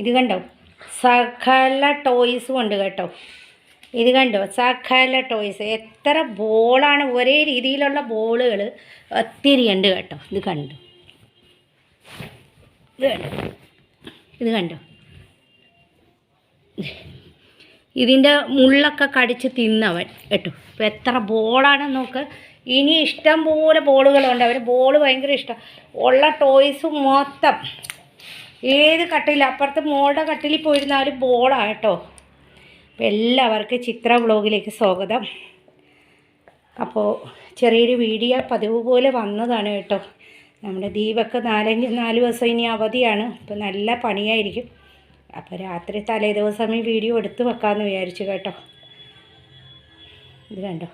ഇത് കണ്ടോ? സകല ടോയ്സും ഉണ്ട് കേട്ടോ. ഇത് കണ്ടോ? സകല ടോയ്സ് എത്ര ബോളാണ് ഒരേ രീതിയിലുള്ള ബോളുകൾ ഒത്തിരി ഉണ്ട് കേട്ടോ. ഇത് കണ്ടു? ഇത് കണ്ടോ? ഇത് കണ്ടോ? ഇതിന്റെ മുള്ളൊക്കെ കടിച്ച് തിന്നവൻ കേട്ടോ. ഇപ്പം എത്ര ബോളാണെന്ന് നോക്ക്. ഇനി ഇഷ്ടം പോലെ ബോളുകളുണ്ട് അവർ ബോൾ ഭയങ്കര ഇഷ്ടം. ഉള്ള ടോയ്സ് മൊത്തം ഏത് കട്ടിൽ അപ്പുറത്ത് മോളുടെ കട്ടിലിൽ പോയിരുന്നാലും ബോളാണ് കേട്ടോ. അപ്പം എല്ലാവർക്കും ചിത്ര വ്ളോഗിലേക്ക് സ്വാഗതം. അപ്പോൾ ചെറിയൊരു വീഡിയോ പതിവ് പോലെ വന്നതാണ് കേട്ടോ. നമ്മുടെ ദീപക്ക് നാലഞ്ച് നാല് ദിവസം ഇനി അവധിയാണ്. അപ്പോൾ നല്ല പണിയായിരിക്കും. അപ്പോൾ രാത്രി തലേ ദിവസം ഈ വീഡിയോ എടുത്ത് വെക്കാമെന്ന് വിചാരിച്ചു കേട്ടോ. ഇത് കണ്ടോ?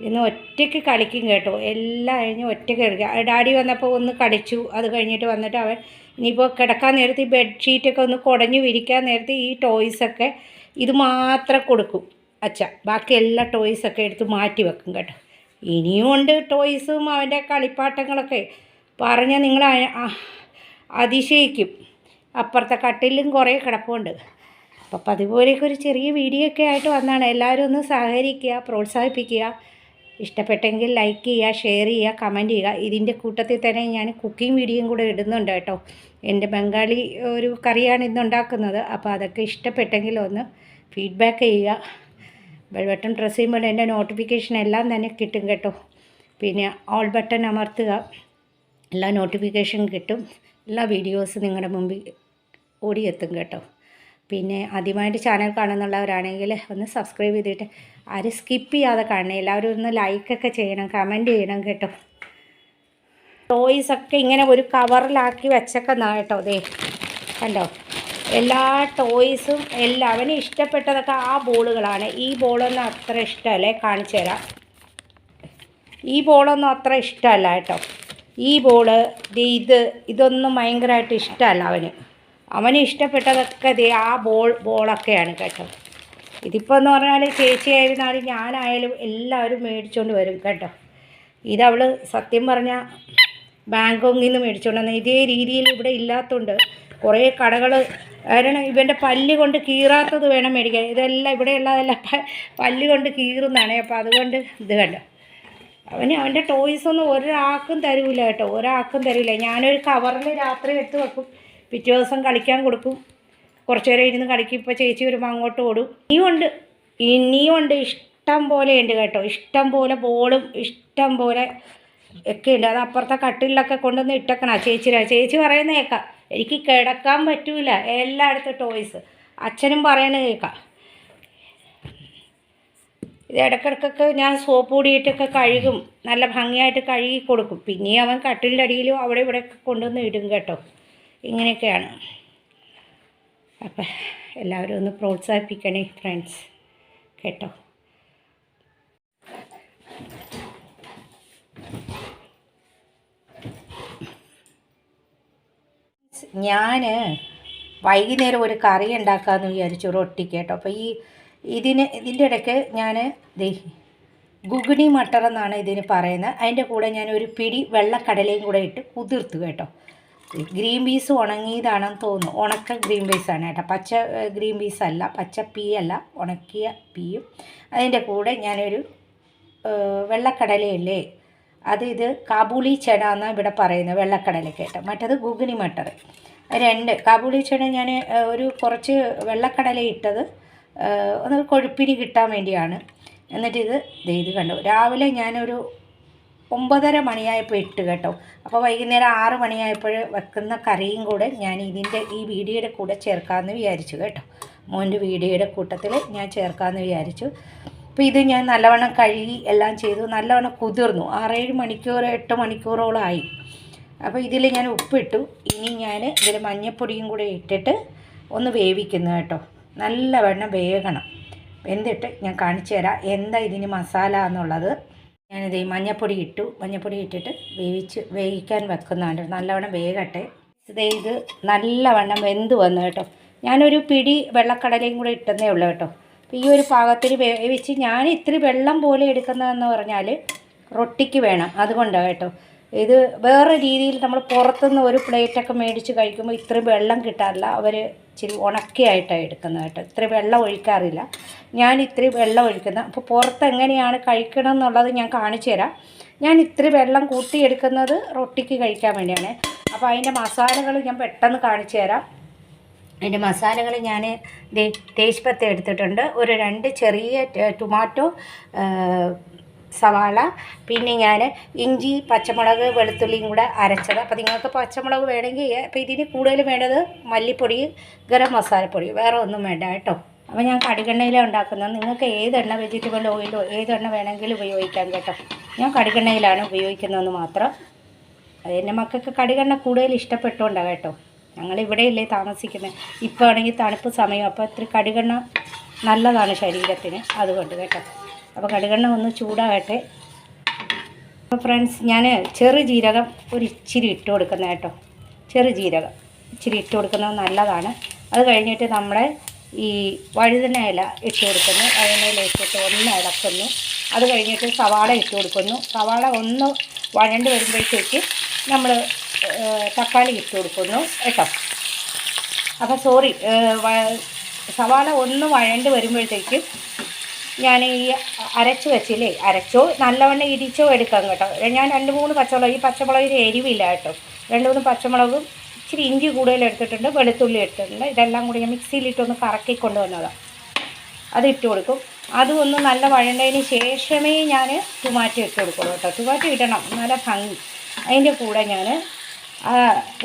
ഇന്ന് ഒറ്റയ്ക്ക് കളിക്കും കേട്ടോ. എല്ലാം കഴിഞ്ഞ് ഒറ്റയ്ക്ക് കളിക്കുക ഡാഡി വന്നപ്പോൾ ഒന്ന് കളിച്ചു. അത് കഴിഞ്ഞിട്ട് വന്നിട്ട് അവൻ ഇനിയിപ്പോൾ കിടക്കാൻ നേരത്ത് ഈ ബെഡ്ഷീറ്റൊക്കെ ഒന്ന് കുടഞ്ഞു വിരിക്കാൻ നേരത്ത് ഈ ടോയ്സൊക്കെ ഇത് മാത്രം കൊടുക്കും. അച്ഛ ബാക്കി എല്ലാ ടോയ്സൊക്കെ എടുത്ത് മാറ്റി വെക്കും കേട്ടോ. ഇനിയും ഉണ്ട് ടോയ്സും അവന്റെ കളിപ്പാട്ടങ്ങളൊക്കെ. പറഞ്ഞാൽ നിങ്ങൾ അതിശയിക്കും. അപ്പുറത്തെ കട്ടിലും കുറേ കിടപ്പുണ്ട്. അപ്പോൾ പതിപോലെയൊക്കെ ഒരു ചെറിയ വീഡിയോ ഒക്കെ ആയിട്ട് വന്നാണ്. എല്ലാവരും ഒന്ന് സഹകരിക്കുക പ്രോത്സാഹിപ്പിക്കുക. ഇഷ്ടപ്പെട്ടെങ്കിൽ ലൈക്ക് ചെയ്യുക ഷെയർ ചെയ്യുക കമന്റ് ചെയ്യുക. ഇതിന്റെ കൂട്ടത്തിൽ തന്നെ ഞാൻ കുക്കിംഗ് വീഡിയോയും കൂടെ ഇടുന്നുണ്ട് കേട്ടോ. എന്റെ ബംഗാളി ഒരു കറിയാണ് ഇന്നുണ്ടാക്കുന്നത് അപ്പോൾ അതൊക്കെ ഇഷ്ടപ്പെട്ടെങ്കിൽ ഒന്ന് ഫീഡ്ബാക്ക് ചെയ്യുക. ബെൽ ബട്ടൺ പ്രസ് ചെയ്യുമ്പോൾ എന്റെ നോട്ടിഫിക്കേഷൻ എല്ലാം തന്നെ കിട്ടും കേട്ടോ. പിന്നെ ഓൾ ബട്ടൺ അമർത്തുക. എല്ലാ നോട്ടിഫിക്കേഷൻ കിട്ടും. എല്ലാ വീഡിയോസും നിങ്ങളുടെ മുമ്പിൽ ഓടിയെത്തും കേട്ടോ. പിന്നെ ആദ്യമായിട്ട് ചാനൽ കാണുന്നുള്ളവരാണെങ്കിൽ ഒന്ന് സബ്സ്ക്രൈബ് ചെയ്തിട്ട് ആരും സ്കിപ്പ് ചെയ്യാതെ കാണണം. എല്ലാവരും ഒന്ന് ലൈക്കൊക്കെ ചെയ്യണം കമന്റ് ചെയ്യണം കേട്ടോ. ടോയ്സൊക്കെ ഇങ്ങനെ ഒരു കവറിലാക്കി വെച്ചേക്കുന്ന കേട്ടോ ദേ. കണ്ടോ? എല്ലാ ടോയ്സും എല്ലാം ഇഷ്ടപ്പെട്ടതൊക്കെ ആ ബോളുകളാണ്. ഈ ബോളൊന്നും അത്ര ഇഷ്ടമല്ലേ. കാണിച്ചു തരാം. ഈ ബോളൊന്നും അത്ര ഇഷ്ടമല്ല കേട്ടോ. ഈ ബോൾ ഇത് ഇതൊന്നും ഭയങ്കരമായിട്ട് ഇഷ്ടമല്ല അവന്. അവന് ഇഷ്ടപ്പെട്ടതൊക്കെ ആ ബോൾ ബോളൊക്കെയാണ് കേട്ടോ. ഇതിപ്പോൾ എന്ന് പറഞ്ഞാൽ ചേച്ചിയായിരുന്നാലും ഞാനായാലും എല്ലാവരും മേടിച്ചുകൊണ്ട് വരും കേട്ടോ. ഇതവൾ സത്യം പറഞ്ഞാൽ ബാങ്കോങ്ങിൽ നിന്ന് മേടിച്ചുകൊണ്ട് വന്ന ഇതേ രീതിയിൽ ഇവിടെ ഇല്ലാത്തതുകൊണ്ട് കുറേ കടകൾ കാരണം ഇവന്റെ പല്ല് കൊണ്ട് കീറാത്തത് വേണം മേടിക്കാൻ. ഇതെല്ലാം ഇവിടെയുള്ളതെല്ലാം പല്ല് കൊണ്ട് കീറുന്നതാണ്. അപ്പോൾ അതുകൊണ്ട് ഇത് കണ്ടോ. അവന് അവന്റെ ടോയ്സൊന്നും ഒരാൾക്കും തരൂല കേട്ടോ. ഒരാൾക്കും തരൂല. ഞാനൊരു കവറിൽ രാത്രി എടുത്ത് വെക്കും. പിറ്റേ ദിവസം കളിക്കാൻ കൊടുക്കും. കുറച്ച് നേരം ഇരുന്ന് കളിക്കും. ഇപ്പോൾ ചേച്ചി വരുമ്പോൾ അങ്ങോട്ട് ഓടും. ഇനിയും ഉണ്ട്. ഇനിയും ഉണ്ട്. ഇഷ്ടം പോലെ ഉണ്ട് കേട്ടോ. ഇഷ്ടം പോലെ ബോളും ഇഷ്ടം പോലെ ഒക്കെ ഉണ്ട്. അത് അപ്പുറത്തെ കട്ടിലൊക്കെ കൊണ്ടുവന്ന് ഇട്ടേക്കണ ചേച്ചി. ചേച്ചി പറയുന്ന കേൾക്കാം. എനിക്ക് കിടക്കാൻ പറ്റൂല. എല്ലായിടത്തും ടോയ്സ് അച്ഛനും പറയണ കേൾക്കാം. ഇത് ഇടയ്ക്കിടയ്ക്കൊക്കെ ഞാൻ സോപ്പ് പൊടിയിട്ടൊക്കെ കഴുകും. നല്ല ഭംഗിയായിട്ട് കഴുകി കൊടുക്കും. പിന്നെ അവൻ കട്ടിലിന്റെ അടിയിലും അവിടെ ഇവിടെയൊക്കെ കൊണ്ടുവന്ന് ഇടും കേട്ടോ. ഇങ്ങനെയൊക്കെയാണ്. അപ്പം എല്ലാവരും ഒന്ന് പ്രോത്സാഹിപ്പിക്കണേ ഫ്രണ്ട്സ് കേട്ടോ. ഞാൻ വൈകുന്നേരം ഒരു കറി ഉണ്ടാക്കാമെന്ന് വിചാരിച്ചു റൊട്ടിക്ക് കേട്ടോ. അപ്പോൾ ഈ ഇതിന് ഇതിന്റെ ഇടയ്ക്ക് ഞാൻ ഗുഗിണി മട്ടർ എന്നാണ് ഇതിന് പറയുന്നത്. അതിന്റെ കൂടെ ഞാൻ ഒരു പിടി വെള്ളക്കടലയും കൂടെ ഇട്ട് കുതിർത്തു കേട്ടോ. ഗ്രീൻ പീസ് ഉണങ്ങിയതാണെന്ന് തോന്നുന്നു. ഉണക്ക ഗ്രീൻ പീസാണ് കേട്ടോ. പച്ച ഗ്രീൻ പീസ് അല്ല പച്ച പീ അല്ല ഉണക്കിയ പീയും. അതിന്റെ കൂടെ ഞാനൊരു വെള്ളക്കടലയല്ലേ? അത് ഇത് കാബൂളി ചെട എന്നാണ് ഇവിടെ പറയുന്നത് കേട്ടോ. മറ്റത് ഗുഗിനി മട്ടർ. രണ്ട് കാബൂളി ചെട ഞാൻ ഒരു കുറച്ച് വെള്ളക്കടല ഇട്ടത് ഒന്ന് കൊഴുപ്പിരി കിട്ടാൻ വേണ്ടിയാണ്. എന്നിട്ട് ഇത് ഇത് കണ്ടു. രാവിലെ ഞാനൊരു ഒമ്പതര മണിയായപ്പോൾ ഇട്ട് കേട്ടോ. അപ്പോൾ വൈകുന്നേരം ആറ് മണിയായപ്പോൾ വെക്കുന്ന കറിയും കൂടെ ഞാൻ ഇതിന്റെ ഈ വീഡിയോയുടെ കൂടെ ചേർക്കാമെന്ന് വിചാരിച്ചു കേട്ടോ. മോന്റെ വീഡിയോയുടെ കൂട്ടത്തിൽ ഞാൻ ചേർക്കാമെന്ന് വിചാരിച്ചു. അപ്പോൾ ഇത് ഞാൻ നല്ലവണ്ണം കഴുകി എല്ലാം ചെയ്തു. നല്ലവണ്ണം കുതിർന്നു. ആറേഴ് മണിക്കൂർ എട്ട് മണിക്കൂറോളമായി അപ്പോൾ ഇതിൽ ഞാൻ ഉപ്പിട്ടു. ഇനി ഞാൻ ഇതിൽ മഞ്ഞൾപ്പൊടിയും കൂടെ ഇട്ടിട്ട് ഒന്ന് വേവിക്കുന്നു കേട്ടോ. നല്ലവണ്ണം വേകണം. എന്നിട്ട് ഞാൻ കാണിച്ചു തരാം. എന്താ ഇതിന് മസാല എന്നുള്ളത്. ഞാനിത് ഈ മഞ്ഞപ്പൊടി ഇട്ടു. മഞ്ഞപ്പൊടി ഇട്ടിട്ട് വേവിച്ച് വേവിക്കാൻ വെക്കുന്നുണ്ട് നല്ലവണ്ണം വേകട്ടെ. ഇതേ ഇത് നല്ലവണ്ണം വെന്ത് വന്നു കേട്ടോ. ഞാനൊരു പിടി വെള്ളക്കടലയും കൂടെ ഇട്ടെന്നേ ഉള്ളൂ കേട്ടോ. അപ്പോൾ ഈ ഒരു പാകത്തിന് വേവിച്ച് ഞാൻ ഇത്തിരി വെള്ളം പോലെ എടുക്കുന്നതെന്ന് പറഞ്ഞാൽ റൊട്ടിക്ക് വേണം. അതുകൊണ്ടാണ് കേട്ടോ. ഇത് വേറെ രീതിയിൽ നമ്മൾ പുറത്തുനിന്ന് ഒരു പ്ലേറ്റൊക്കെ മേടിച്ച് കഴിക്കുമ്പോൾ ഇത്രയും വെള്ളം കിട്ടാറില്ല. അവർ ഇച്ചിരി ഉണക്കിയായിട്ടാണ് എടുക്കുന്നത് കേട്ടോ. ഇത്രയും വെള്ളം ഒഴിക്കാറില്ല. ഞാൻ ഇത്രയും വെള്ളം ഒഴിക്കുന്നത് അപ്പോൾ പുറത്ത് എങ്ങനെയാണ് കഴിക്കണം എന്നുള്ളത് ഞാൻ കാണിച്ചു തരാം. ഞാൻ ഇത്തിരി വെള്ളം കൂട്ടിയെടുക്കുന്നത് റൊട്ടിക്ക് കഴിക്കാൻ വേണ്ടിയാണ്. അപ്പോൾ അതിന്റെ മസാലകൾ ഞാൻ പെട്ടെന്ന് കാണിച്ചു തരാം. അതിന്റെ മസാലകൾ ഞാൻ തേജ്പത്ത എടുത്തിട്ടുണ്ട്. ഒരു രണ്ട് ചെറിയ ടൊമാറ്റോ സവാള പിന്നെ ഞാൻ ഇഞ്ചി പച്ചമുളക് വെളുത്തുള്ളിയും കൂടെ അരച്ചത്. അപ്പോൾ നിങ്ങൾക്ക് പച്ചമുളക് വേണമെങ്കിൽ അപ്പോൾ ഇതിന് കൂടുതൽ വേണ്ടത് മല്ലിപ്പൊടി ഗരം മസാലപ്പൊടി വേറെ ഒന്നും വേണ്ട കേട്ടോ. അപ്പോൾ ഞാൻ കടുകെണ്ണയിലാണ് ഉണ്ടാക്കുന്നത്. നിങ്ങൾക്ക് ഏതെണ്ണ വെജിറ്റബിൾ ഓയിലോ ഏതെണ്ണ വേണമെങ്കിലും ഉപയോഗിക്കാം കേട്ടോ. ഞാൻ കടുകെണ്ണയിലാണ് ഉപയോഗിക്കുന്നതെന്ന് മാത്രം. എന്റെ മക്കൾക്ക് കടുകെണ്ണ കൂടുതൽ ഇഷ്ടപ്പെട്ടുകൊണ്ടാണ് കേട്ടോ. ഞങ്ങൾ ഇവിടെയല്ലേ താമസിക്കുന്നത് ഇപ്പോൾ ആണെങ്കിൽ തണുപ്പ് സമയം അപ്പോൾ ഇത്തിരി കടുകെണ്ണ നല്ലതാണ് ശരീരത്തിന്. അതുകൊണ്ട് കേട്ടോ. അപ്പോൾ കടുകെണ്ണ ഒന്ന് ചൂടാകട്ടെ. അപ്പോൾ ഫ്രണ്ട്സ് ഞാൻ ചെറു ജീരകം ഒരു ഇച്ചിരി ഇട്ട് കൊടുക്കുന്ന കേട്ടോ. ചെറു ജീരകം ഇച്ചിരി ഇട്ട് കൊടുക്കുന്നത് നല്ലതാണ്. അത് കഴിഞ്ഞിട്ട് നമ്മുടെ ഈ വഴുതന ഇല ഇട്ട് കൊടുക്കുന്നു. വഴുതന ഇല ഇട്ടിട്ട് ഒന്ന് ഇളക്കുന്നു. അത് കഴിഞ്ഞിട്ട് സവാള ഇട്ട് കൊടുക്കുന്നു. സവാള ഒന്ന് വഴണ്ട് വരുമ്പോഴത്തേക്ക് നമ്മൾ തക്കാളി ഇട്ട് കൊടുക്കുന്നു കേട്ടോ. അപ്പോൾ സോറി സവാള ഒന്ന് വഴണ്ട് വരുമ്പോഴത്തേക്കും ഞാൻ ഈ അരച്ചു വെച്ചില്ലേ അരച്ചോ നല്ലവണ്ണം ഇടിച്ചോ എടുക്കാം കേട്ടോ. ഞാൻ രണ്ട് മൂന്ന് പച്ചമുളക് ഈ പച്ചമുളകിന് എരിവില്ല കേട്ടോ. രണ്ട് മൂന്ന് പച്ചമുളകും ഇച്ചിരി ഇഞ്ചി കൂടുതൽ എടുത്തിട്ടുണ്ട് വെളുത്തുള്ളി എടുത്തിട്ടുണ്ട്. ഇതെല്ലാം കൂടി ഞാൻ മിക്സിയിലിട്ടൊന്ന് കറക്കി കൊണ്ടുവന്നതാണ് അത് ഇട്ട് കൊടുക്കും. അതും ഒന്ന് നല്ല വഴണ്ടതിന് ശേഷമേ ഞാൻ ടുമാറ്റോ ഇട്ട് കൊടുക്കുള്ളൂ കേട്ടോ. ടുമാറ്റോ ഇടണം നല്ല ഭംഗി. അതിന്റെ കൂടെ ഞാൻ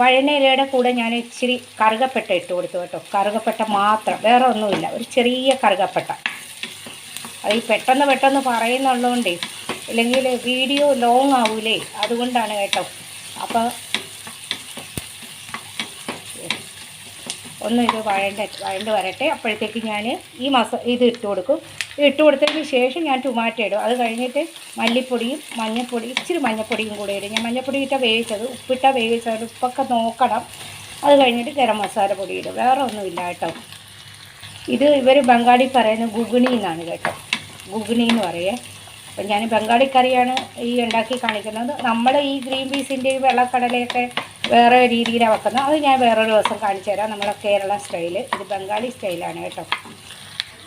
വഴനയിലയുടെ കൂടെ ഞാൻ ഇച്ചിരി കറുകപ്പെട്ട ഇട്ട് കൊടുത്തു കേട്ടോ. കറുകപ്പെട്ട മാത്രം വേറെ ഒന്നുമില്ല. ഒരു ചെറിയ കറുകപ്പെട്ട. അത് പെട്ടെന്ന് പെട്ടെന്ന് പറയുന്നുള്ളതുകൊണ്ടേ ഇല്ലെങ്കിൽ വീഡിയോ ലോങ് ആവൂലേ? അതുകൊണ്ടാണ് കേട്ടോ. അപ്പോൾ ഒന്ന് ഇത് വഴണ്ട വഴണ്ട് വരട്ടെ. അപ്പോഴത്തേക്ക് ഞാൻ ഈ മസ ഇത് ഇട്ട് കൊടുക്കും. ഇട്ട് കൊടുത്തതിന് ശേഷം ഞാൻ ടൊമാറ്റോ ഇടും. അത് കഴിഞ്ഞിട്ട് മല്ലിപ്പൊടിയും മഞ്ഞൾപ്പൊടി ഇച്ചിരി മഞ്ഞൾപ്പൊടിയും കൂടെ ഇടും. ഞാൻ മഞ്ഞൾപ്പൊടി ഇട്ട വേവിച്ചത് ഉപ്പിട്ട വേവിച്ചത് ഉപ്പൊക്കെ നോക്കണം. അത് കഴിഞ്ഞിട്ട് ഗരം മസാല പൊടി ഇടും. വേറെ ഒന്നുമില്ല കേട്ടോ. ഇത് ഇവർ ബംഗാളി പറയുന്ന ഗുഗുണി എന്നാണ് കേട്ടോ. ഗുഗുണി എന്ന് പറയേ. അപ്പം ഞാൻ ബംഗാളി കറിയാണ് ഈ ഉണ്ടാക്കി കാണിക്കുന്നത്. നമ്മൾ ഈ ഗ്രീൻ പീസിന്റെ ഈ വെള്ളക്കടലയൊക്കെ വേറെ രീതിയിലാണ് വെക്കുന്നത്. അത് ഞാൻ വേറൊരു ദിവസം കാണിച്ചു തരാം. നമ്മളെ കേരള സ്റ്റൈൽ. ഇത് ബംഗാളി സ്റ്റൈലാണ് കേട്ടോ.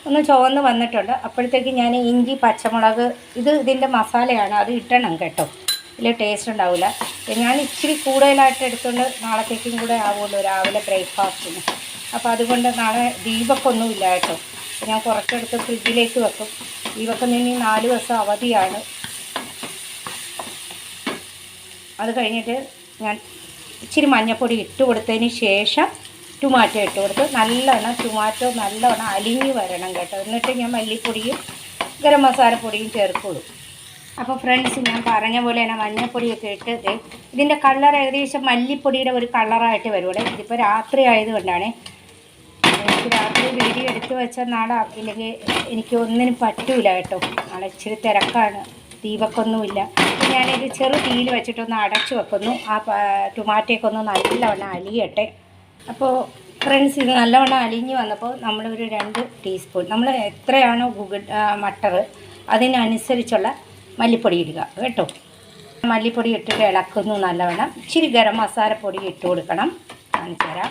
ഒന്ന് ചുവന്ന് വന്നിട്ടുണ്ട്. അപ്പോഴത്തേക്ക് ഞാൻ ഇഞ്ചി പച്ചമുളക് ഇത് ഇതിന്റെ മസാലയാണ്. അത് ഇടണം കേട്ടോ. ഇതിൽ ടേസ്റ്റ് ഉണ്ടാവില്ല ഞാൻ ഇച്ചിരി കൂടുതലായിട്ട് എടുത്തുകൊണ്ട് നാളത്തേക്കും കൂടെ ആവുമല്ലോ രാവിലെ ബ്രേക്ക്ഫാസ്റ്റിന്. അപ്പോൾ അതുകൊണ്ട് നാളെ ദീപക്കൊന്നുമില്ല കേട്ടോ. ഞാൻ കുറച്ചെടുത്ത് ഫ്രിഡ്ജിലേക്ക് വെക്കും. ദീപക്കൊന്ന് ഇനി നാല് ദിവസം അവധിയാണ്. അത് കഴിഞ്ഞിട്ട് ഞാൻ ഇച്ചിരി മഞ്ഞപ്പൊടി ഇട്ട് കൊടുത്തതിന് ശേഷം ടൊമാറ്റോ ഇട്ട് കൊടുത്ത്. നല്ലവണ്ണം ടൊമാറ്റോ നല്ലവണ്ണം അലിഞ്ഞ് വരണം കേട്ടോ. എന്നിട്ട് ഞാൻ മല്ലിപ്പൊടിയും ഗരം മസാലപ്പൊടിയും ചേർക്കുള്ളൂ. അപ്പോൾ ഫ്രണ്ട്സ് ഞാൻ പറഞ്ഞ പോലെ തന്നെ മഞ്ഞൾപ്പൊടിയൊക്കെ ഇട്ട് ഇതിന്റെ കളർ ഏകദേശം മല്ലിപ്പൊടിയുടെ ഒരു കളറായിട്ട് വരുവിടെ ഇതിപ്പോൾ രാത്രി ആയതുകൊണ്ടാണ് എനിക്ക് രാത്രി വീഡിയോ എടുത്തു വെച്ചാൽ നാളെ ഇല്ലെങ്കിൽ എനിക്ക് ഒന്നിനും പറ്റൂല കേട്ടോ. നാളെ ഇച്ചിരി തിരക്കാണ്. ദീപക്കൊന്നുമില്ല. ഞാനിത് ചെറു തീയിൽ വെച്ചിട്ടൊന്ന് അടച്ചു വെക്കുന്നു. ആ ടൊമാറ്റോയൊക്കെ ഒന്ന് നല്ലവണ്ണം അലിയട്ടെ. അപ്പോൾ ഫ്രണ്ട്സ് ഇത് നല്ലവണ്ണം അലിഞ്ഞ് വന്നപ്പോൾ നമ്മളൊരു രണ്ട് ടീസ്പൂൺ നമ്മൾ എത്രയാണോ ഗുഗിൾ മട്ടർ അതിനനുസരിച്ചുള്ള മല്ലിപ്പൊടി ഇടുക കേട്ടോ. മല്ലിപ്പൊടി ഇട്ടിട്ട് ഇളക്കുന്നു നല്ലവണ്ണം. ഇച്ചിരി ഗരം മസാലപ്പൊടി ഇട്ട് കൊടുക്കണം. കാണിച്ചു തരാം.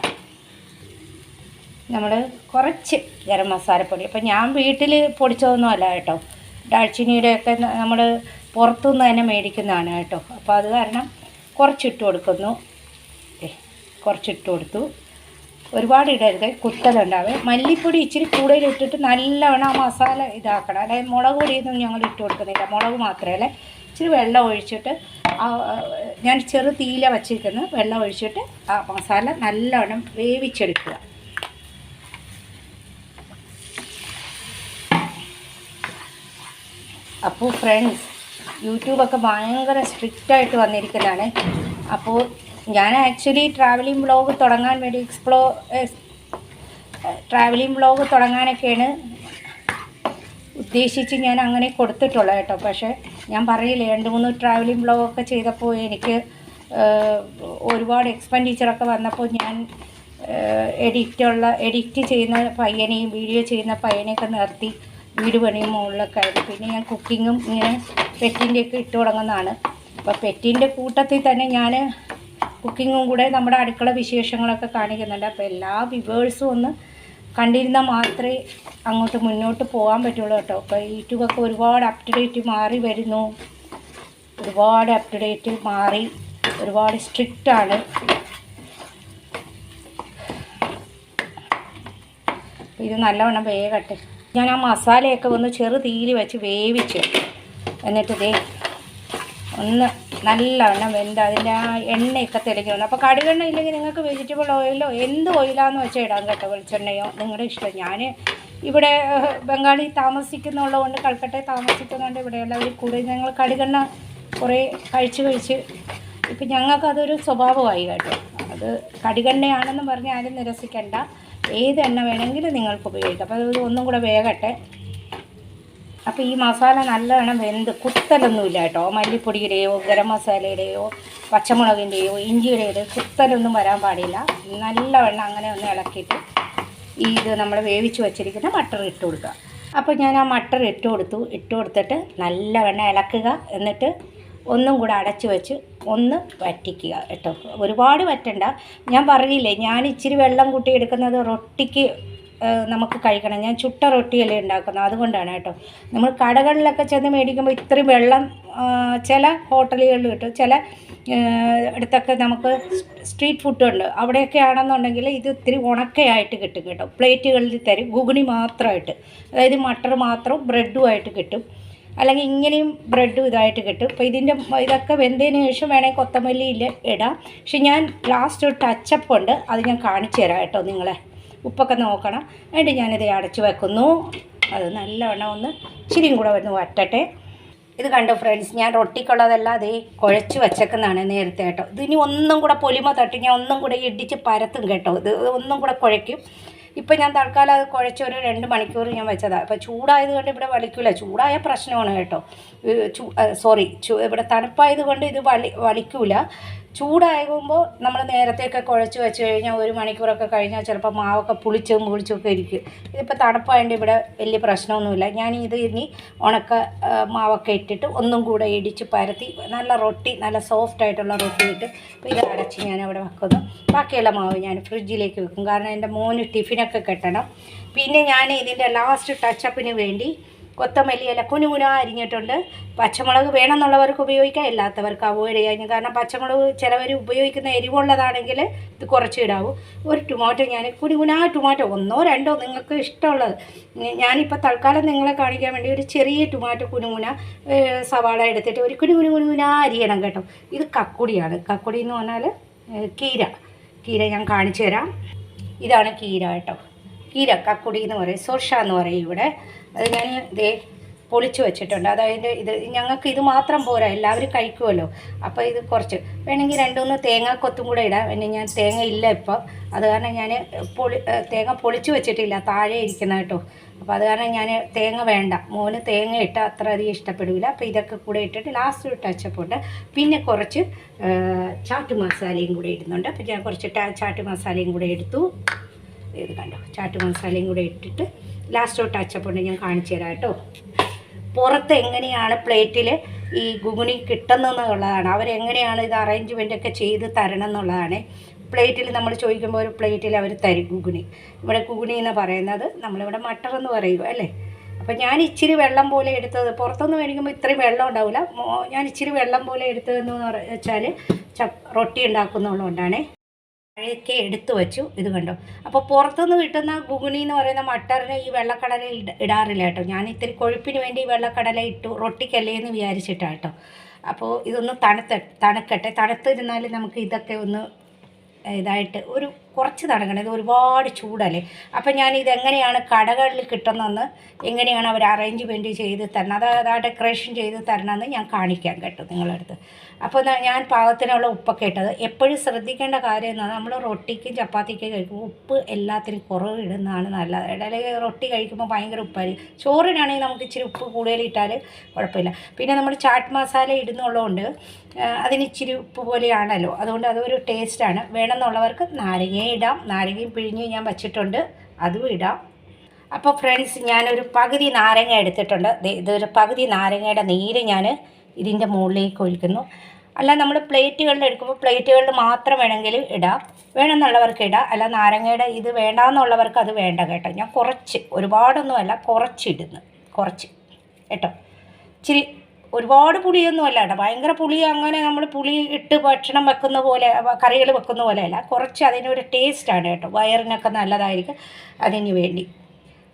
നമ്മൾ കുറച്ച് ഗരം മസാലപ്പൊടി അപ്പം ഞാൻ വീട്ടിൽ പൊടിച്ചതൊന്നും അല്ല കേട്ടോ. ഡാൽച്ചിനിയുടെയൊക്കെ നമ്മൾ പുറത്തുനിന്ന് തന്നെ മേടിക്കുന്നതാണ് കേട്ടോ. അപ്പോൾ അത് കാരണം കുറച്ചിട്ട് കൊടുക്കുന്നു. കുറച്ചിട്ട് കൊടുത്തു. ഒരുപാട് ഇടരുത്. കുത്തലുണ്ടാവേ. മല്ലിപ്പൊടി ഇച്ചിരി കൂടുതൽ ഇട്ടിട്ട് നല്ലവണ്ണം ആ മസാല ഇതാക്കണം. അതായത് മുളക് പൊടിയൊന്നും ഞങ്ങൾ ഇട്ട് കൊടുക്കുന്നില്ല. മുളക് മാത്രമല്ല ഇച്ചിരി വെള്ളം ഒഴിച്ചിട്ട് ഞാൻ ചെറു തീല വച്ചിരിക്കുന്നത്. വെള്ളം ഒഴിച്ചിട്ട് ആ മസാല നല്ലവണ്ണം വേവിച്ചെടുക്കുക. അപ്പോൾ ഫ്രണ്ട്സ് യൂട്യൂബൊക്കെ ഭയങ്കര സ്ട്രിക്റ്റായിട്ട് വന്നിരിക്കുന്നതാണ് അപ്പോൾ ഞാൻ ആക്ച്വലി ട്രാവലിംഗ് വ്ളോഗ് തുടങ്ങാൻ വേണ്ടി എക്സ്പ്ലോ ട്രാവലിംഗ് വ്ളോഗ് തുടങ്ങാനൊക്കെയാണ് ഉദ്ദേശിച്ച് ഞാൻ അങ്ങനെ കൊടുത്തിട്ടുള്ളത് കേട്ടോ. പക്ഷേ ഞാൻ പറയില്ലേ രണ്ട് മൂന്ന് ട്രാവലിംഗ് വ്ളോഗൊക്കെ ചെയ്തപ്പോൾ എനിക്ക് ഏഹ്, ഒരുപാട് എക്സ്പെൻഡിച്ചറൊക്കെ വന്നപ്പോൾ ഞാൻ എഡിറ്റുള്ള എഡിറ്റ് ചെയ്യുന്ന പയ്യനെയും വീഡിയോ ചെയ്യുന്ന പയ്യനെയൊക്കെ നിർത്തി. വീട് പണിയും മുകളിലൊക്കെ ആയിരുന്നു. പിന്നെ ഞാൻ കുക്കിങ്ങും ഇങ്ങനെ പെറ്റിന്റെയൊക്കെ ഇട്ട് തുടങ്ങുന്നതാണ്. അപ്പോൾ പെറ്റിന്റെ കൂട്ടത്തിൽ തന്നെ ഞാൻ കുക്കിങ്ങും കൂടെ നമ്മുടെ അടുക്കള വിശേഷങ്ങളൊക്കെ കാണിക്കുന്നുണ്ട്. അപ്പോൾ എല്ലാ വിവേഴ്സും ഒന്ന് കണ്ടിരുന്നാൽ മാത്രമേ അങ്ങോട്ട് മുന്നോട്ട് പോകാൻ പറ്റുള്ളൂ കേട്ടോ. അപ്പോൾ യൂട്യൂബൊക്കെ ഒരുപാട് അപ് ടു ഡേറ്റ് മാറി വരുന്നു. ഒരുപാട് അപ് ടു ഡേറ്റ് മാറി. ഒരുപാട് സ്ട്രിക്റ്റ് ആണ്. അപ്പോൾ ഇത് നല്ലവണ്ണം വേകട്ടെ ഞാൻ ആ മസാലയൊക്കെ ഒന്ന് ചെറു തീയിൽ വെച്ച് വേവിച്ചു എന്നിട്ട് ദേ ഒന്ന് നല്ലവണ്ണം വെന്ത് അതിന്റെ ആ എണ്ണയൊക്കെ തെളിഞ്ഞു അപ്പോൾ കടുകെണ്ണ ഇല്ലെങ്കിൽ നിങ്ങൾക്ക് വെജിറ്റബിൾ ഓയിലോ എന്ത് ഓയിലാന്ന് വെച്ചാൽ ഇടാൻ കേട്ടോ വെളിച്ചെണ്ണയോ. നിങ്ങളുടെ ഇഷ്ടം. ഞാൻ ഇവിടെ ബംഗാളി താമസിക്കുന്നുള്ളതുകൊണ്ട് കൽക്കട്ടയിൽ താമസിക്കുന്നുണ്ട്. ഒരു കൂടുതൽ ഞങ്ങൾ കടുകെണ്ണ കുറേ കഴിച്ച് കഴിച്ച് ഇപ്പം ഞങ്ങൾക്കതൊരു സ്വഭാവമായി കേട്ടോ. അത് കടുകെണ്ണയാണെന്ന് പറഞ്ഞ് ആരും നിരസിക്കണ്ട. ഏത് എണ്ണ വേണമെങ്കിലും നിങ്ങൾക്ക് ഉപയോഗിക്കാം. അപ്പോൾ ഇത് ഒന്നും കൂടെ വേകട്ടെ. അപ്പോൾ ഈ മസാല നല്ലവണ്ണം വെന്ത് കുത്തലൊന്നുമില്ല കേട്ടോ മല്ലിപ്പൊടിയുടെയോ ഗരം മസാലയുടെയോ പച്ചമുളകിന്റെയോ ഇഞ്ചിയുടെയോ കുത്തലൊന്നും വരാൻ പാടില്ല. നല്ലവണ്ണം അങ്ങനെ ഒന്ന് ഇളക്കിയിട്ട് ഈ ഇത് നമ്മൾ വേവിച്ച് വെച്ചിരിക്കുന്ന മട്ടർ ഇട്ട് കൊടുക്കുക. അപ്പോൾ ഞാൻ ആ മട്ടർ ഇട്ട് കൊടുത്തു. ഇട്ട് കൊടുത്തിട്ട് നല്ലവണ്ണം ഇളക്കുക. എന്നിട്ട് ഒന്നും കൂടെ അടച്ച് വെച്ച് ഒന്ന് വറ്റിക്കുക കേട്ടോ. ഒരുപാട് വറ്റണ്ട. ഞാൻ പറഞ്ഞില്ലേ ഞാൻ ഇച്ചിരി വെള്ളം കൂട്ടി എടുക്കുന്നത് റൊട്ടിക്ക് നമുക്ക് കഴിക്കണം. ഞാൻ ചുട്ട റൊട്ടിയല്ലേ ഉണ്ടാക്കുന്നത്. അതുകൊണ്ടാണ് കേട്ടോ. നമ്മൾ കടകളിലൊക്കെ ചെന്ന് മേടിക്കുമ്പോൾ ഇത്രയും വെള്ളം ചില ഹോട്ടലുകളിൽ കിട്ടും. ചില അടുത്തൊക്കെ നമുക്ക് സ്ട്രീറ്റ് ഫുഡുണ്ട് അവിടെയൊക്കെ ആണെന്നുണ്ടെങ്കിൽ ഇത് ഇത്തിരി ഉണക്കയായിട്ട് കിട്ടും കേട്ടോ. പ്ലേറ്റുകളിൽ തരും. ഗുഗുണി മാത്രമായിട്ട്. അതായത് മട്ടർ മാത്രം ബ്രെഡുമായിട്ട് കിട്ടും. അല്ലെങ്കിൽ ഇങ്ങനെയും ബ്രെഡും ഇതായിട്ട് കിട്ടും. അപ്പോൾ ഇതിന്റെ ഇതൊക്കെ വെന്തതിന് ശേഷം വേണമെങ്കിൽ കൊത്തമല്ലി ഇല്ല ഇടാം. പക്ഷെ ഞാൻ ലാസ്റ്റ് ഒരു ടച്ചപ്പ് ഉണ്ട് അത് ഞാൻ കാണിച്ചു തരാം കേട്ടോ നിങ്ങളെ. ഉപ്പൊക്കെ നോക്കണം. എന്നിട്ട് ഞാനിത് അടച്ചു വെക്കുന്നു. അത് നല്ലവണ്ണം ഒന്ന് ഇച്ചിരിയും കൂടെ ഒന്ന് വറ്റട്ടെ. ഇത് കണ്ടു ഫ്രണ്ട്സ് ഞാൻ റൊട്ടിക്കുള്ളതെല്ലാം അതേ കുഴച്ച് വെച്ചേക്കുന്നതാണ് നേരത്തെ കേട്ടോ. ഇതിനി ഒന്നും കൂടെ പൊലിമ തട്ടി ഞാൻ ഒന്നും കൂടെ ഇടിച്ച് പരത്തും കേട്ടോ. ഇത് ഒന്നും കൂടെ കുഴയ്ക്കും. ഇപ്പം ഞാൻ തൽക്കാലം അത് കുഴച്ച് ഒരു രണ്ട് മണിക്കൂർ ഞാൻ വെച്ചതാണ് അപ്പോൾ ചൂടായത് കൊണ്ട് ഇവിടെ വലിക്കില്ല ചൂടായ പ്രശ്നമാണ് കേട്ടോ. സോറി ഇവിടെ തണുപ്പായത് കൊണ്ട് ഇത് വലി വലിക്കൂല. ചൂടാകുമ്പോൾ നമ്മൾ നേരത്തെയൊക്കെ കുഴച്ച് വെച്ച് കഴിഞ്ഞാൽ ഒരു മണിക്കൂറൊക്കെ കഴിഞ്ഞാൽ ചിലപ്പോൾ മാവൊക്കെ പുളിച്ചും പുളിച്ചൊക്കെ ഇരിക്കും. ഇതിപ്പോൾ തണുപ്പായതുകൊണ്ട് ഇവിടെ വലിയ പ്രശ്നമൊന്നുമില്ല. ഞാൻ ഇത് ഇനി ഉണക്ക മാവൊക്കെ ഇട്ടിട്ട് ഒന്നും കൂടെ ഇടിച്ച് പരത്തി നല്ല റൊട്ടി നല്ല സോഫ്റ്റ് ആയിട്ടുള്ള റൊട്ടി ഇട്ട് ഇത് അടച്ച് ഞാൻ അവിടെ വെക്കുന്നു. ബാക്കിയുള്ള മാവ് ഞാൻ ഫ്രിഡ്ജിലേക്ക് വെക്കും. കാരണം എന്റെ മോന് ടിഫിനൊക്കെ കെട്ടണം. പിന്നെ ഞാൻ ഇതിന്റെ ലാസ്റ്റ് ടച്ചപ്പിന് വേണ്ടി കൊത്തമല്ലി ഇല കുനുകുന അരിഞ്ഞിട്ടുണ്ട്. പച്ചമുളക് വേണമെന്നുള്ളവർക്ക് ഉപയോഗിക്കാം ഇല്ലാത്തവർക്ക് അവോയ്ഡ് ചെയ്യാം. കാരണം പച്ചമുളക് ചിലവർ ഉപയോഗിക്കുന്ന എരിവുള്ളതാണെങ്കിൽ ഇത് കുറച്ച് ഇടാവൂ. ഒരു ടൊമാറ്റോ ഞാൻ കുനുകുന ടൊമാറ്റോ ഒന്നോ രണ്ടോ നിങ്ങൾക്ക് ഇഷ്ടമുള്ളത്. ഞാനിപ്പോൾ തൽക്കാലം നിങ്ങളെ കാണിക്കാൻ വേണ്ടി ഒരു ചെറിയ ടൊമാറ്റോ കുനുകുന സവാള എടുത്തിട്ട് ഒരു കുനുകുന കുനുകുന അരിയണം കേട്ടോ. ഇത് കക്കുടിയാണ്. കക്കുടി എന്ന് പറഞ്ഞാൽ കീര. കീര ഞാൻ കാണിച്ചു തരാം. ഇതാണ് കീര കേട്ടോ. കീര കക്കുടി എന്ന് പറയും. സുർഷ എന്ന് പറയും ഇവിടെ. അത് ഞാൻ ഇതേ പൊളിച്ചു വെച്ചിട്ടുണ്ട്. അതായത് ഇത് ഞങ്ങൾക്ക് ഇത് മാത്രം പോരാ എല്ലാവരും കഴിക്കുമല്ലോ അപ്പോൾ ഇത് കുറച്ച്. വേണമെങ്കിൽ രണ്ടുമൂന്ന് തേങ്ങ കൊത്തും കൂടെ ഇടാം. പിന്നെ ഞാൻ തേങ്ങ ഇല്ല ഇപ്പോൾ അത് കാരണം ഞാൻ പൊളി തേങ്ങ പൊളിച്ചു വെച്ചിട്ടില്ല താഴെ ഇരിക്കുന്ന കേട്ടോ. അപ്പോൾ അത് കാരണം ഞാൻ തേങ്ങ വേണ്ട. മോന് തേങ്ങ ഇട്ട് അത്ര അധികം ഇഷ്ടപ്പെടില്ല അപ്പോൾ ഇതൊക്കെ കൂടെ ഇട്ടിട്ട് ലാസ്റ്റ് ഒരു ടച്ചപ്പ് ഉണ്ട്. പിന്നെ കുറച്ച് ചാട്ട് മസാലയും കൂടെ ഇടുന്നുണ്ട്. അപ്പോൾ ഞാൻ കുറച്ച് ചാട്ട് മസാലയും കൂടെ എടുത്തു. ഇത് കണ്ടോ? ചാട്ട് മസാലയും കൂടെ ഇട്ടിട്ട് ലാസ്റ്റ് ഒരു ടച്ചപ്പ് ഉണ്ട് ഞാൻ കാണിച്ചു തരാം കേട്ടോ. പുറത്ത് എങ്ങനെയാണ് പ്ലേറ്റിൽ ഈ ഗുഗുണി കിട്ടുന്നതെന്നുള്ളതാണ്. അവരെങ്ങനെയാണ് ഇത് അറേഞ്ച്മെന്റ് ഒക്കെ ചെയ്ത് തരണം എന്നുള്ളതാണ് പ്ലേറ്റിൽ നമ്മൾ ചോദിക്കുമ്പോൾ ഒരു പ്ലേറ്റിൽ അവർ തരും ഗുഗുണി. ഇവിടെ ഗുഗുണി എന്ന് പറയുന്നത്? നമ്മളിവിടെ മട്ടർ എന്ന് പറയുക അല്ലേ? അപ്പം ഞാൻ ഇച്ചിരി വെള്ളം പോലെ എടുത്തത്. പുറത്തുനിന്ന് മേടിക്കുമ്പോൾ ഇത്രയും വെള്ളം ഉണ്ടാവില്ല. ഞാൻ ഇച്ചിരി വെള്ളം പോലെ എടുത്തതെന്ന് വെച്ചാൽ ച റൊട്ടി ഉണ്ടാക്കുന്നുള്ളതുകൊണ്ടാണേ. പഴയൊക്കെ എടുത്തു വെച്ചു. ഇത് കണ്ടോ? അപ്പോൾ പുറത്തുനിന്ന് കിട്ടുന്ന ഗുഗുണി എന്ന് പറയുന്ന മട്ടറിനെ ഈ വെള്ളക്കടല ഇട- ഇടാറില്ല കേട്ടോ. ഞാൻ ഇത്തിരി കൊഴുപ്പിന് വേണ്ടി ഈ വെള്ളക്കടല ഇട്ടു. റൊട്ടിക്കല്ലേ എന്ന് വിചാരിച്ചിട്ടാണ് കേട്ടോ. അപ്പോൾ ഇതൊന്ന് തണുത്ത തണുക്കട്ടെ. തണുത്തിരുന്നാൽ നമുക്ക് ഇതൊക്കെ ഒന്ന് ഇതായിട്ട് ഒരു കുറച്ച് തണുക്കണം. ഇത് ഒരുപാട് ചൂടല്ലേ. അപ്പം ഞാൻ ഇതെങ്ങനെയാണ് കടകളിൽ കിട്ടുന്നതെന്ന് എങ്ങനെയാണ് അവർ അറേഞ്ച്മെന്റ് ചെയ്ത് തരണം അതായത് അത് ഡെക്കറേഷൻ ചെയ്ത് തരണമെന്ന് ഞാൻ കാണിക്കാം കേട്ടോ നിങ്ങളടുത്ത്. അപ്പോൾ ഞാൻ പാകത്തിനുള്ള ഉപ്പൊക്കെ ഇട്ടത്. എപ്പോഴും ശ്രദ്ധിക്കേണ്ട കാര്യം എന്ന് പറഞ്ഞാൽ നമ്മൾ റൊട്ടിക്കും ചപ്പാത്തിക്കും കഴിക്കുമ്പോൾ ഉപ്പ് എല്ലാത്തിനും കുറവ് ഇടുന്നതാണ് നല്ലത്. ഇടയിൽ റൊട്ടി കഴിക്കുമ്പോൾ ഭയങ്കര ഉപ്പായിരിക്കും. ചോറിനാണെങ്കിൽ നമുക്ക് ഇച്ചിരി ഉപ്പ് കൂടുതൽ ഇട്ടാൽ കുഴപ്പമില്ല. പിന്നെ നമ്മൾ ചാട്ട് മസാല ഇടുന്നുള്ളതുകൊണ്ട് അതിന് ഇച്ചിരി ഉപ്പ് പോലെയാണല്ലോ. അതുകൊണ്ട് അതൊരു ടേസ്റ്റാണ് വേണമെന്നുള്ളവർക്ക് നാരങ്ങയും ഇടാം. നാരങ്ങയും പിഴിഞ്ഞ് ഞാൻ വച്ചിട്ടുണ്ട്. അതും ഇടാം. അപ്പോൾ ഫ്രണ്ട്സ് ഞാനൊരു പകുതി നാരങ്ങ എടുത്തിട്ടുണ്ട്. ഇതൊരു പകുതി നാരങ്ങയുടെ നീര് ഞാൻ ഇതിന്റെ മുകളിലേക്ക് ഒഴിക്കുന്നു. അല്ല നമ്മൾ പ്ലേറ്റുകളിൽ എടുക്കുമ്പോൾ പ്ലേറ്റുകളിൽ മാത്രം വേണമെങ്കിൽ ഇടാം. വേണമെന്നുള്ളവർക്ക് ഇടാം. അല്ല നാരങ്ങയുടെ ഇത് വേണ്ടാന്നുള്ളവർക്ക് അത് വേണ്ട കേട്ടോ. ഞാൻ കുറച്ച് ഒരുപാടൊന്നുമല്ല കുറച്ചിടുന്നു കുറച്ച് കേട്ടോ. ഇച്ചിരി ഒരുപാട് പുളിയൊന്നും അല്ല കേട്ടോ. ഭയങ്കര പുളി അങ്ങനെ നമ്മൾ പുളി ഇട്ട് ഭക്ഷണം വെക്കുന്ന പോലെ കറികൾ വെക്കുന്ന പോലെയല്ല കുറച്ച് അതിനൊരു ടേസ്റ്റാണ് കേട്ടോ. വയറിനൊക്കെ നല്ലതായിരിക്കും. അതിന് വേണ്ടി.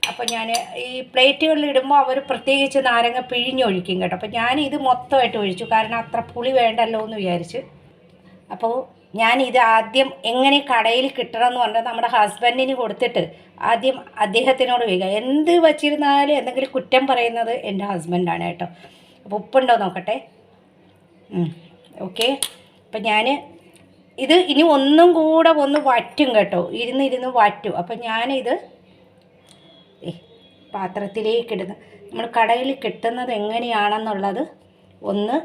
അപ്പോൾ ഞാൻ ഈ പ്ലേറ്റുകളിൽ ഇടുമ്പോൾ അവർ പ്രത്യേകിച്ച് നാരങ്ങ പിഴിഞ്ഞൊഴിക്കും കേട്ടോ. അപ്പോൾ ഞാൻ ഇത് മൊത്തമായിട്ട് ഒഴിച്ചു. കാരണം അത്ര പുളി വേണ്ടല്ലോ എന്ന് വിചാരിച്ച്. അപ്പോൾ ഞാൻ ഇത് ആദ്യം എങ്ങനെ കടയിൽ കിട്ടണം എന്ന് പറഞ്ഞാൽ നമ്മുടെ ഹസ്ബൻഡിന് കൊടുത്തിട്ട് ആദ്യം അദ്ദേഹത്തിനോട് ചോദിക്കുക. എന്ത് വച്ചിരുന്നാലും എന്തെങ്കിലും കുറ്റം പറയുന്നത് എന്റെ ഹസ്ബൻഡാണ് കേട്ടോ. അപ്പോൾ ഉപ്പുണ്ടോ നോക്കട്ടെ? ഓക്കെ. അപ്പം ഞാൻ ഇത് ഇനി ഒന്നും കൂടെ ഒന്ന് വറ്റും കേട്ടോ. ഇരുന്ന് ഇരുന്ന് വറ്റും. അപ്പം ഞാനിത് പാത്രത്തിലേക്ക് ഇടുന്ന നമ്മൾ കടയിൽ കിട്ടുന്നത് എങ്ങനെയാണെന്നുള്ളത് ഒന്ന്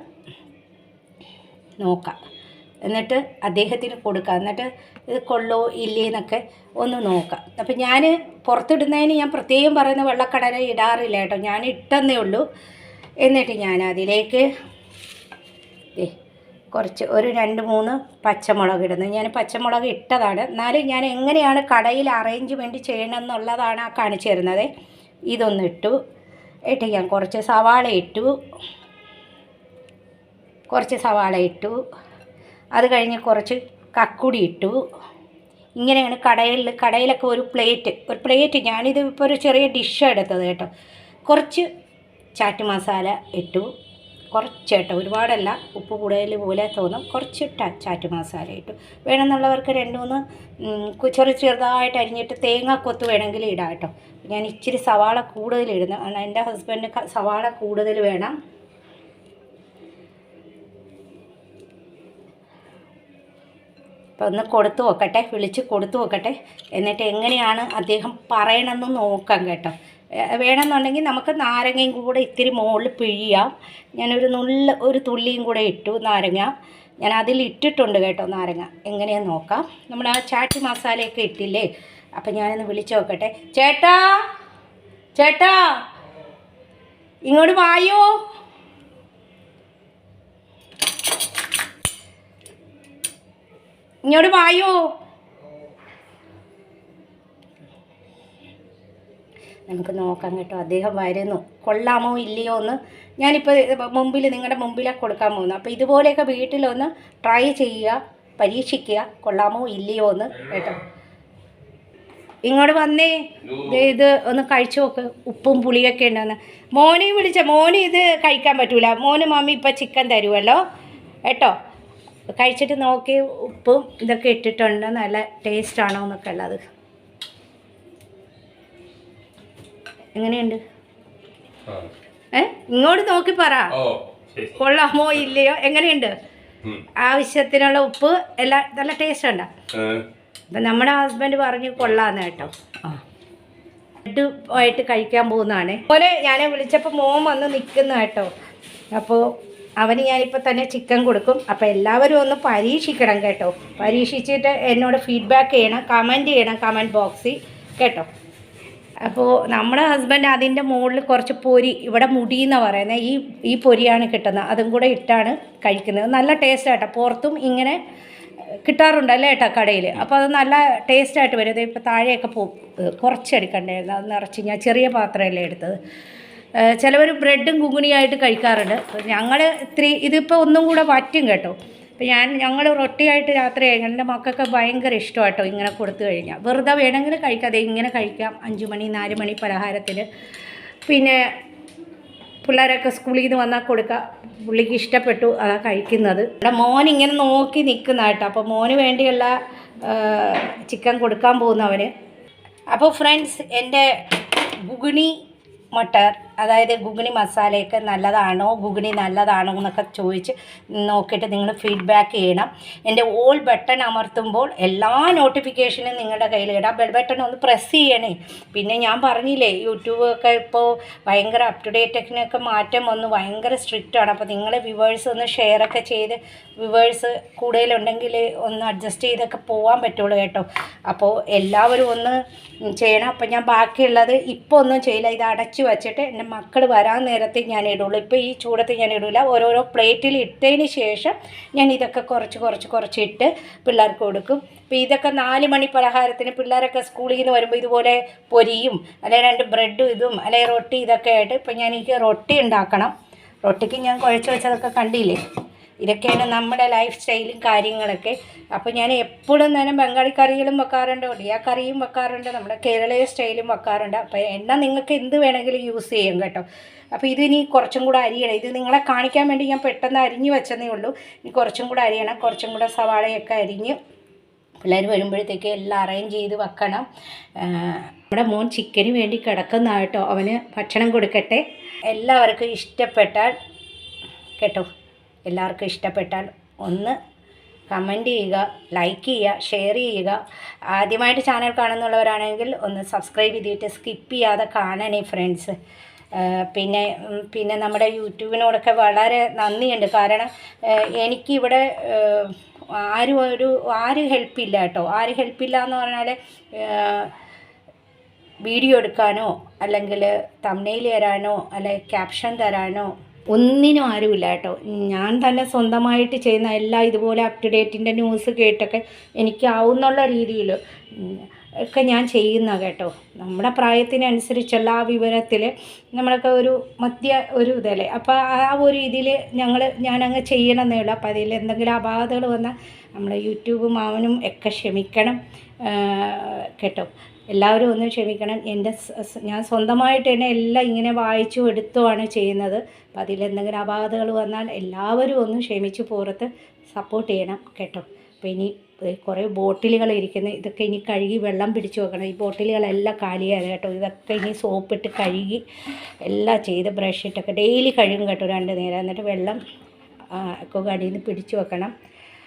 നോക്കാം. എന്നിട്ട് അദ്ദേഹത്തിന് കൊടുക്കാം. എന്നിട്ട് ഇത് കൊള്ളോ ഇല്ലേ എന്നൊക്കെ ഒന്ന് നോക്കാം. അപ്പം ഞാൻ പുറത്തിടുന്നതിന് ഞാൻ പ്രത്യേകം പറയുന്ന വെള്ളക്കടല ഇടാറില്ല കേട്ടോ. ഞാൻ ഇട്ടെന്നേ ഉള്ളൂ. എന്നിട്ട് ഞാൻ അതിലേക്ക് കുറച്ച് ഒരു രണ്ട് മൂന്ന് പച്ചമുളക് ഇടുന്നത് ഞാൻ പച്ചമുളക് ഇട്ടതാണ്. എന്നാലും ഞാൻ എങ്ങനെയാണ് കടയിൽ അറേഞ്ച്മെന്റ് ചെയ്യണമെന്നുള്ളതാണ് ആ കാണിച്ചു തരുന്നത്. ഇതൊന്ന് ഇട്ടു. ഇട്ട് ഞാൻ കുറച്ച് സവാള ഇട്ടു. കുറച്ച് സവാള ഇട്ടു. അത് കഴിഞ്ഞ് കുറച്ച് കക്കുടി ഇട്ടു. ഇങ്ങനെയാണ് കടയിൽ കടയിലൊക്കെ ഒരു പ്ലേറ്റ്. ഒരു പ്ലേറ്റ് ഞാനിത് ഇപ്പോൾ ഒരു ചെറിയ ഡിഷ് എടുത്തത് കേട്ടോ. കുറച്ച് ചാറ്റ് മസാല ഇട്ടു. കുറച്ച് കേട്ടോ ഒരുപാടല്ല ഉപ്പ് കൂടുതൽ പോലെ തോന്നും. കുറച്ച് ട- ചാറ്റ് മസാല ഇട്ടു. വേണമെന്നുള്ളവർക്ക് രണ്ട് മൂന്ന് ചെറു ചെറുതായിട്ട് അരിഞ്ഞിട്ട് തേങ്ങ കൊത്ത് വേണമെങ്കിൽ ഇടാം കേട്ടോ. ഞാൻ ഇച്ചിരി സവാള കൂടുതൽ ഇടുന്നു. കാരണം എന്റെ ഹസ്ബൻഡിന് സവാള കൂടുതൽ വേണം. അപ്പോൾ ഒന്ന് കൊടുത്തു നോക്കട്ടെ വിളിച്ച് കൊടുത്തു നോക്കട്ടെ എന്നിട്ട് എങ്ങനെയാണ് അദ്ദേഹം പറയണമെന്ന് നോക്കാം കേട്ടോ. വേണമെന്നുണ്ടെങ്കിൽ നമുക്ക് നാരങ്ങയും കൂടെ ഇത്തിരി മുകളിൽ പിഴിയാം. ഞാനൊരു നുള്ള ഒരു തുള്ളിയും കൂടെ ഇട്ടു നാരങ്ങ. ഞാൻ അതിൽ ഇട്ടിട്ടുണ്ട് കേട്ടോ നാരങ്ങ. എങ്ങനെയാന്ന് നോക്കാം. നമ്മൾ ആ ചാറ്റ് മസാലയൊക്കെ ഇട്ടില്ലേ? അപ്പം ഞാനൊന്ന് വിളിച്ച് നോക്കട്ടെ. ചേട്ടാ! ചേട്ടാ! ഇങ്ങോട്ട് വായോ? ഇങ്ങോട്ട് വായോ? നമുക്ക് നോക്കാം കേട്ടോ. അദ്ദേഹം വരുന്നു. കൊള്ളാമോ ഇല്ലയോ എന്ന് ഞാനിപ്പോൾ മുമ്പിൽ നിങ്ങളുടെ മുമ്പിലാണ് കൊടുക്കാൻ പോകുന്നു അപ്പോൾ ഇതുപോലെയൊക്കെ വീട്ടിലൊന്ന് ട്രൈ ചെയ്യുക പരീക്ഷിക്കുക കൊള്ളാമോ ഇല്ലയോ എന്ന് കേട്ടോ. ഇങ്ങോട്ട് വന്നേ. ഇത് ഒന്ന് കഴിച്ചു നോക്ക്. ഉപ്പും പുളിയൊക്കെ ഉണ്ടെന്ന്. മോനെ വിളിച്ച മോന് ഇത് കഴിക്കാൻ പറ്റൂല. മോന് മാമി ഇപ്പം ചിക്കൻ തരുമല്ലോ കേട്ടോ. കഴിച്ചിട്ട് നോക്കി ഉപ്പും ഇതൊക്കെ ഇട്ടിട്ടുണ്ട്. നല്ല ടേസ്റ്റാണോ എന്നൊക്കെ ഉള്ളത്. എങ്ങനെയുണ്ട്. ഏ? ഇങ്ങോട്ട് നോക്കി പറ. കൊള്ളാമോ ഇല്ലയോ? എങ്ങനെയുണ്ട്? ആവശ്യത്തിനുള്ള ഉപ്പ് എല്ലാ നല്ല ടേസ്റ്റ് ഉണ്ടോ? അപ്പം നമ്മുടെ ഹസ്ബൻഡ് പറഞ്ഞു കൊള്ളാന്ന് കേട്ടോ. ആ. ആയിട്ട് കഴിക്കാൻ പോകുന്നതാണ്. പോലെ ഞാൻ വിളിച്ചപ്പോൾ മോൻ വന്ന് നിൽക്കുന്ന കേട്ടോ. അപ്പോൾ അവന് ഞാനിപ്പോൾ തന്നെ ചിക്കൻ കൊടുക്കും. അപ്പോൾ എല്ലാവരും ഒന്ന് പരീക്ഷിക്കണം കേട്ടോ. പരീക്ഷിച്ചിട്ട് എന്നോട് ഫീഡ്ബാക്ക് ചെയ്യണം കമന്റ് ചെയ്യണം കമന്റ് ബോക്സിൽ കേട്ടോ. അപ്പോൾ നമ്മുടെ ഹസ്ബൻഡ് അതിന്റെ മുകളിൽ കുറച്ച് പൊരി ഇവിടെ മുടി എന്ന് പറയുന്നത് ഈ ഈ പൊരിയാണ് കിട്ടുന്നത്. അതും കൂടെ ഇട്ടാണ് കഴിക്കുന്നത്. നല്ല ടേസ്റ്റ് ആട്ടോ. പുറത്തും ഇങ്ങനെ കിട്ടാറുണ്ട് അല്ലേ ഏട്ടാ കടയിൽ അപ്പോൾ അത് നല്ല ടേസ്റ്റായിട്ട് വരും. ഇപ്പോൾ താഴെയൊക്കെ പോ കുറച്ച് എടുക്കണ്ടായിരുന്നു. അത് നിറച്ച് ഞാൻ ചെറിയ പാത്രമല്ലേ എടുത്തത്. ചിലവർ ബ്രെഡും കുങ്ങുണിയായിട്ട് കഴിക്കാറുണ്ട്. ഞങ്ങൾ ഇത്തിരി ഇതിപ്പോൾ ഒന്നും കൂടെ വറ്റും കേട്ടോ. അപ്പോൾ ഞാൻ ഞങ്ങൾ റൊട്ടിയായിട്ട് രാത്രി എന്റെ മക്കൾക്ക് ഭയങ്കര ഇഷ്ടമാട്ടോ ഇങ്ങനെ കൊടുത്തു കഴിഞ്ഞാൽ വെറുതെ വേണമെങ്കിൽ കഴിക്കാതെ ഇങ്ങനെ കഴിക്കാം. അഞ്ച് മണി നാല് മണി പലഹാരത്തിൽ പിന്നെ പിള്ളേരൊക്കെ സ്കൂളിൽ നിന്ന് വന്നാൽ കൊടുക്കുക പുള്ളിക്ക് ഇഷ്ടപ്പെട്ടു അതാ കഴിക്കുന്നത്. ഇവിടെ മോൻ ഇങ്ങനെ നോക്കി നിൽക്കുന്ന കേട്ടോ. അപ്പോൾ മോന് വേണ്ടിയുള്ള ചിക്കൻ കൊടുക്കാൻ പോകുന്നവന്. അപ്പോൾ ഫ്രണ്ട്സ് എന്റെ ഗുഗിണി മട്ടർ അതായത് ഗുഗിണി മസാലയൊക്കെ നല്ലതാണോ ഗുഗിണി നല്ലതാണോ എന്നൊക്കെ ചോദിച്ച് നോക്കിയിട്ട് നിങ്ങൾ ഫീഡ്ബാക്ക് ചെയ്യണം. എന്റെ ഓൾ ബട്ടൺ അമർത്തുമ്പോൾ എല്ലാ നോട്ടിഫിക്കേഷനും നിങ്ങളുടെ കയ്യിൽ ഇടാം. ബെൽ ബട്ടൺ ഒന്ന് പ്രസ് ചെയ്യണേ. പിന്നെ ഞാൻ പറഞ്ഞില്ലേ യൂട്യൂബ് ഒക്കെ ഇപ്പോൾ ഭയങ്കര അപ് ടു ഡേറ്റൊക്കെ മാറ്റം വന്നു ഭയങ്കര സ്ട്രിക്റ്റ് ആണ്. അപ്പോൾ നിങ്ങൾ വിവേഴ്സ് ഒന്ന് ഷെയർ ഒക്കെ ചെയ്ത് വിവേഴ്സ് കൂടുതലുണ്ടെങ്കിൽ ഒന്ന് അഡ്ജസ്റ്റ് ചെയ്തൊക്കെ പോകാൻ പറ്റുള്ളൂ കേട്ടോ. അപ്പോൾ എല്ലാവരും ഒന്ന് ചെയ്യണം. അപ്പോൾ ഞാൻ ബാക്കിയുള്ളത് ഇപ്പോൾ ഒന്നും ചെയ്യില്ല. ഇത് അടച്ചു വച്ചിട്ട് എന്റെ മക്കൾ വരാൻ നേരത്തെ ഞാൻ ഇടുള്ളൂ. ഇപ്പോൾ ഈ ചൂടത്ത് ഞാൻ ഇടില്ല ഓരോരോ പ്ലേറ്റിൽ ഇട്ടതിന് ശേഷം ഞാൻ ഇതൊക്കെ കുറച്ച് കുറച്ച് കുറച്ചിട്ട് പിള്ളേർക്ക് കൊടുക്കും. അപ്പോൾ ഇതൊക്കെ നാല് മണി പലഹാരത്തിന് പിള്ളേരൊക്കെ സ്കൂളിൽ നിന്ന് വരുമ്പോൾ ഇതുപോലെ പൊരിയും അല്ലെങ്കിൽ രണ്ട് ബ്രെഡും ഇതും അല്ലെങ്കിൽ റൊട്ടി ഇതൊക്കെ ആയിട്ട് ഇപ്പം ഞാൻ എനിക്ക് റൊട്ടി ഉണ്ടാക്കണം. റൊട്ടിക്ക് ഞാൻ കുഴച്ച് വെച്ചതൊക്കെ കണ്ടില്ലേ? ഇതൊക്കെയാണ് നമ്മുടെ ലൈഫ് സ്റ്റൈലും കാര്യങ്ങളൊക്കെ. അപ്പോൾ ഞാൻ എപ്പോഴും തന്നെ ബംഗാളി കറികളും വെക്കാറുണ്ട് ഒടിയ കറിയും വെക്കാറുണ്ട് നമ്മുടെ കേരളീയ സ്റ്റൈലും വെക്കാറുണ്ട്. അപ്പോൾ എണ്ണ നിങ്ങൾക്ക് എന്ത് വേണമെങ്കിലും യൂസ് ചെയ്യും കേട്ടോ. അപ്പോൾ ഇതിനി കുറച്ചും കൂടെ അരിയണം ഇത് നിങ്ങളെ കാണിക്കാൻ വേണ്ടി ഞാൻ പെട്ടെന്ന് അരിഞ്ഞ് വെച്ചതേ ഉള്ളൂ. ഇനി കുറച്ചും കൂടെ അരിയണം കുറച്ചും കൂടെ സവാളയൊക്കെ അരിഞ്ഞ് പിള്ളേർ വരുമ്പോഴത്തേക്ക് എല്ലാം അറേഞ്ച് ചെയ്ത് വെക്കണം. നമ്മുടെ മോൻ ചിക്കന് വേണ്ടി കിടക്കുന്ന കേട്ടോ. അവന് ഭക്ഷണം കൊടുക്കട്ടെ. എല്ലാവർക്കും ഇഷ്ടപ്പെട്ടാൽ കേട്ടോ. എല്ലാവർക്കും ഇഷ്ടപ്പെട്ടാൽ ഒന്ന് കമന്റ് ചെയ്യുക ലൈക്ക് ചെയ്യുക ഷെയർ ചെയ്യുക. ആദ്യമായിട്ട് ചാനൽ കാണുന്നുള്ളവരാണെങ്കിൽ ഒന്ന് സബ്സ്ക്രൈബ് ചെയ്തിട്ട് സ്കിപ്പ് ചെയ്യാതെ കാണണേ ഫ്രണ്ട്സ് പിന്നെ പിന്നെ നമ്മുടെ യൂട്യൂബിനോടൊക്കെ വളരെ നന്ദിയുണ്ട്. കാരണം എനിക്കിവിടെ ആരും ഒരു ആരും ഹെൽപ്പില്ല കേട്ടോ. ആരും ഹെൽപ്പില്ല എന്ന് പറഞ്ഞാൽ വീഡിയോ എടുക്കാനോ അല്ലെങ്കിൽ തമിഴിൽ തരാനോ അല്ലെങ്കിൽ ക്യാപ്ഷൻ തരാനോ ഒന്നിനും ആരുമില്ല കേട്ടോ. ഞാൻ തന്നെ സ്വന്തമായിട്ട് ചെയ്യുന്ന എല്ലാ ഇതുപോലെ അപ് ടു ഡേറ്റിന്റെ ന്യൂസ് കേട്ടൊക്കെ എനിക്കാവുന്നുള്ള രീതിയിൽ ഒക്കെ ഞാൻ ചെയ്യുന്ന കേട്ടോ. നമ്മുടെ പ്രായത്തിനനുസരിച്ചുള്ള ആ വിവരത്തിൽ നമ്മളൊക്കെ ഒരു മധ്യ ഒരു ഇതല്ലേ. അപ്പോൾ ആ ഒരു ഇതിൽ ഞങ്ങൾ ഞാനങ്ങ് ചെയ്യണമെന്നേ ഉള്ളൂ. അപ്പോൾ അതിൽ എന്തെങ്കിലും അപാകതകൾ വന്നാൽ നമ്മൾ യൂട്യൂബ് മാവനും ഒക്കെ ക്ഷമിക്കണം. കേട്ടോ. എല്ലാവരും ഒന്ന് ക്ഷമിക്കണം. എന്റെ ഞാൻ സ്വന്തമായിട്ട് തന്നെ എല്ലാം ഇങ്ങനെ വായിച്ചു എടുത്തുമാണ് ചെയ്യുന്നത്. അപ്പോൾ അതിലെന്തെങ്കിലും അപാകതകൾ വന്നാൽ എല്ലാവരും ഒന്ന് ക്ഷമിച്ച് പുറത്ത് സപ്പോർട്ട് ചെയ്യണം കേട്ടോ. അപ്പോൾ ഇനി കുറേ ബോട്ടിലുകൾ ഇരിക്കുന്നത്. ഇതൊക്കെ ഇനി കഴുകി വെള്ളം പിടിച്ച് വെക്കണം. ഈ ബോട്ടിലുകളെല്ലാം കാലിയാണ് കേട്ടോ. ഇതൊക്കെ ഇനി സോപ്പിട്ട് കഴുകി എല്ലാം ചെയ്ത് ബ്രഷ് ഇട്ടൊക്കെ ഡെയിലി കഴുകും കേട്ടോ രണ്ട് നേരം. എന്നിട്ട് വെള്ളം ഒക്കെ കടിയിൽ നിന്ന് പിടിച്ച് വെക്കണം.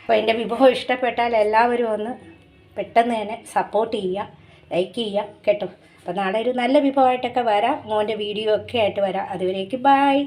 അപ്പോൾ എന്റെ വിഭവം ഇഷ്ടപ്പെട്ടാൽ എല്ലാവരും ഒന്ന് പെട്ടെന്ന് തന്നെ സപ്പോർട്ട് ചെയ്യുക ലൈക്ക് ചെയ്യുക കേട്ടോ. അപ്പോൾ നാളെ ഒരു നല്ല വിഭവമായിട്ടൊക്കെ വരാം. മോന്റെ വീഡിയോ ഒക്കെ ആയിട്ട് വരാം. അതുവരേക്ക് ബായ്